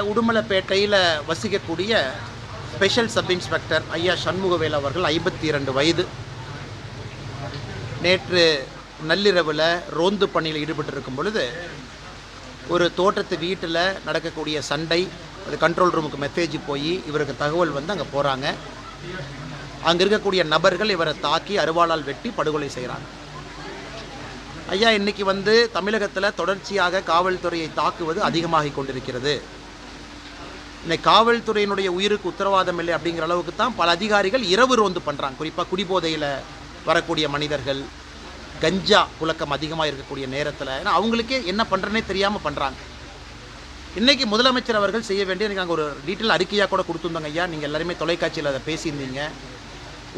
உடுமலைப்பேட்டையில் வசிக்கக்கூடிய special sub inspector ஐயா சண்முகவேல் அவர்கள் ஐம்பத்தி இரண்டு வயது. நேற்று நள்ளிரவில் ரோந்து பணியில் ஈடுபட்டிருக்கும் பொழுது ஒரு தோட்டத்து வீட்டில் நடக்கக்கூடிய சண்டை அது கண்ட்ரோல் ரூமுக்கு மெசேஜ் போய் இவருக்கு தகவல் வந்து அங்கே போகிறாங்க அங்கே இருக்கக்கூடிய நபர்கள் இவரை தாக்கி அருவாளால் வெட்டி படுகொலை செய்கிறாங்க ஐயா இன்னைக்கு வந்து தமிழகத்தில் தொடர்ச்சியாக காவல்துறையை தாக்குவது அதிகமாகி கொண்டிருக்கிறது. இந்த காவல்துறையினுடைய உயிருக்கு உத்தரவாதம் இல்லை அப்படிங்கிற அளவுக்கு தான் பல அதிகாரிகள் இரவு ரோந்து பண்ணுறாங்க குறிப்பாக குடிபோதையில் வரக்கூடிய மனிதர்கள் கஞ்சா புழக்கம் அதிகமாக இருக்கக்கூடிய நேரத்தில் ஏன்னா அவங்களுக்கே என்ன பண்ணுறனே தெரியாமல் பண்ணுறாங்க இன்றைக்கி முதலமைச்சர் அவர்கள் செய்ய வேண்டிய எனக்கு நாங்கள் ஒரு டீட்டெயில் அறிக்கையாக கூட கொடுத்துருந்தோங்க ஐயா. நீங்கள் எல்லாருமே தொலைக்காட்சியில் அதை பேசியிருந்தீங்க.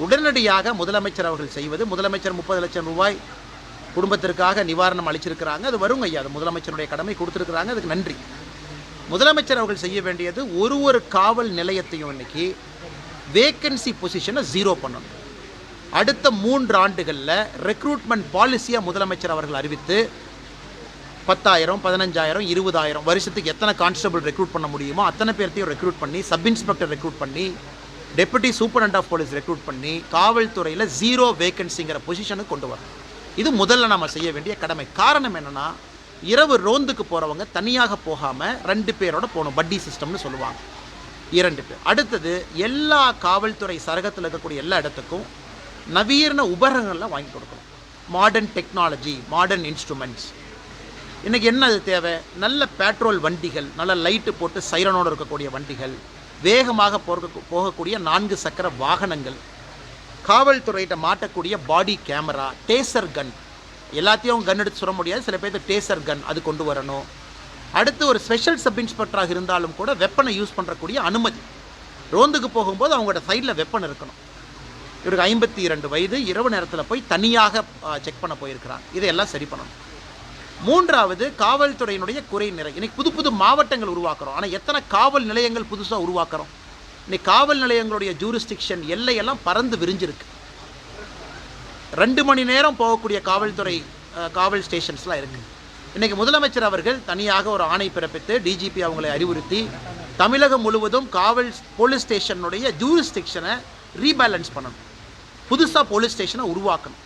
உடனடியாக முதலமைச்சர் அவர்கள் செய்வது முதலமைச்சர் முப்பது லட்சம் ரூபாய் குடும்பத்திற்காக நிவாரணம் அளிச்சிருக்கிறாங்க. அது வருங்க ஐயா. அது முதலமைச்சருடைய கடமை கொடுத்துருக்குறாங்க. அதுக்கு நன்றி. முதலமைச்சர் அவர்கள் செய்ய வேண்டியது ஒரு ஒரு காவல் நிலையத்தையும் இன்னைக்கு வேக்கன்சி பொசிஷனை ஜீரோ பண்ணணும். அடுத்த மூன்று ஆண்டுகளில் ரெக்ரூட்மெண்ட் பாலிசியாக முதலமைச்சர் அவர்கள் அறிவித்து பத்தாயிரம் பதினஞ்சாயிரம் இருபதாயிரம் வருஷத்துக்கு எத்தனை கான்ஸ்டபிள் ரெக்ரூட் பண்ண முடியுமோ அத்தனை பேர்த்தையும் ரெக்ரூட் பண்ணி சப் இன்ஸ்பெக்டர் ரெக்ரூட் பண்ணி deputy superintendent of police recruit பண்ணி காவல்துறையில் ஜீரோ வேகன்சிங்கிற பொசிஷனுக்கு கொண்டு வரணும். இது முதல்ல நம்ம செய்ய வேண்டிய கடமை. காரணம் என்னென்னா இரவு ரோந்துக்கு போகிறவங்க தனியாக போகாமல் ரெண்டு பேரோட போகணும் பட்டி சிஸ்டம்னு சொல்லுவாங்க. இரண்டு பேர். அடுத்தது எல்லா காவல்துறை சரகத்தில் இருக்கக்கூடிய எல்லா இடத்துக்கும் நவீன உபகரணங்கள்லாம் வாங்கி கொடுக்கணும். மாடர்ன் டெக்னாலஜி மாடர்ன் இன்ஸ்ட்ருமெண்ட்ஸ் இன்றைக்கி என்ன அது தேவை? நல்ல பெட்ரோல் வண்டிகள் நல்ல லைட்டு போட்டு சைரனோடு இருக்கக்கூடிய வண்டிகள் வேகமாக போக போகக்கூடிய நான்கு சக்கர வாகனங்கள் காவல்துறையிட்ட மாட்டக்கூடிய பாடி கேமரா டேசர் கன் எல்லாத்தையும் கன் எடுத்து சொல்ல முடியாது. சில பேர்த்து டேசர் கன் அது கொண்டு வரணும். அடுத்து ஒரு ஸ்பெஷல் சப் இன்ஸ்பெக்டராக இருந்தாலும் கூட வெப்பனை யூஸ் பண்ணுறக்கூடிய அனுமதி. ரோந்துக்கு போகும்போது அவங்களோட சைடில் வெப்பன் இருக்கணும். இவருக்கு ஐம்பத்தி இரண்டு வயது. இரவு நேரத்தில் போய் தனியாக செக் பண்ண போயிருக்கிறான் இதையெல்லாம் சரி பண்ணணும். மூன்றாவது காவல்துறையினுடைய குறை நிறை. இன்னைக்கு புது புது மாவட்டங்கள் உருவாக்குறோம். ஆனால் எத்தனை காவல் நிலையங்கள் புதுசாக உருவாக்குறோம்? இன்னைக்கு காவல் நிலையங்களுடைய ஜூரிஸ்டிக்ஷன் எல்லையெல்லாம் பறந்து விரிஞ்சிருக்கு. ரெண்டு மணி நேரம் போகக்கூடிய காவல்துறை காவல் ஸ்டேஷன்ஸ்லாம் இருக்குது இன்றைக்கி முதலமைச்சர் அவர்கள் தனியாக ஒரு ஆணை பிறப்பித்து டிஜிபி அவங்களை அறிவுறுத்தி தமிழகம் முழுவதும் காவல் போலீஸ் ஸ்டேஷனுடைய ஜூரிஸ்டிக்ஷனை ரீபேலன்ஸ் பண்ணணும். புதுசாக போலீஸ் ஸ்டேஷனை உருவாக்கணும்.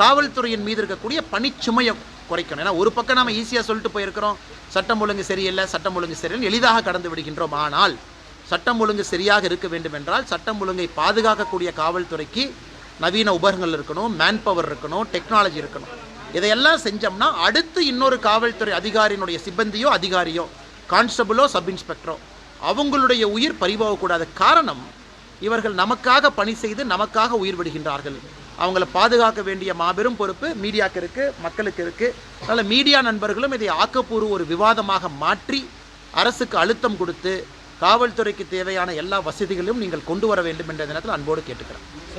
காவல்துறையின் மீது இருக்கக்கூடிய பணிச்சுமையை குறைக்கணும். ஏன்னா ஒரு பக்கம் நம்ம ஈஸியாக சொல்லிட்டு போயிருக்கிறோம் சட்டம் ஒழுங்கு சரியில்லை சட்டம் ஒழுங்கு சரியில்லை எளிதாக கடந்து விடுகின்றோம். ஆனால் சட்டம் ஒழுங்கு சரியாக இருக்க வேண்டும் என்றால் சட்டம் ஒழுங்கை பாதுகாக்கக்கூடிய காவல்துறைக்கு நவீன உபகரணங்கள் இருக்கணும் மேன் பவர் இருக்கணும் டெக்னாலஜி இருக்கணும். இதையெல்லாம் செஞ்சோம்னா அடுத்து இன்னொரு காவல்துறை அதிகாரியினுடைய சிப்பந்தியோ அதிகாரியோ கான்ஸ்டபிளோ சப் இன்ஸ்பெக்டரோ அவங்களுடைய உயிர் பறிபோகக்கூடாத காரணம் இவர்கள் நமக்காக பணி செய்து நமக்காக உயிர் விடுகின்றார்கள். அவங்கள பாதுகாக்க வேண்டிய மாபெரும் பொறுப்பு மீடியாக்கு இருக்குது மக்களுக்கு இருக்குது அதனால் மீடியா நண்பர்களும் இதை ஆக்கப்பூர்வ ஒரு விவாதமாக மாற்றி அரசுக்கு அழுத்தம் கொடுத்து காவல்துறைக்கு தேவையான எல்லா வசதிகளையும் நீங்கள் கொண்டு வர வேண்டும் என்ற நேரத்தில் அன்போடு கேட்டுக்கிறேன்.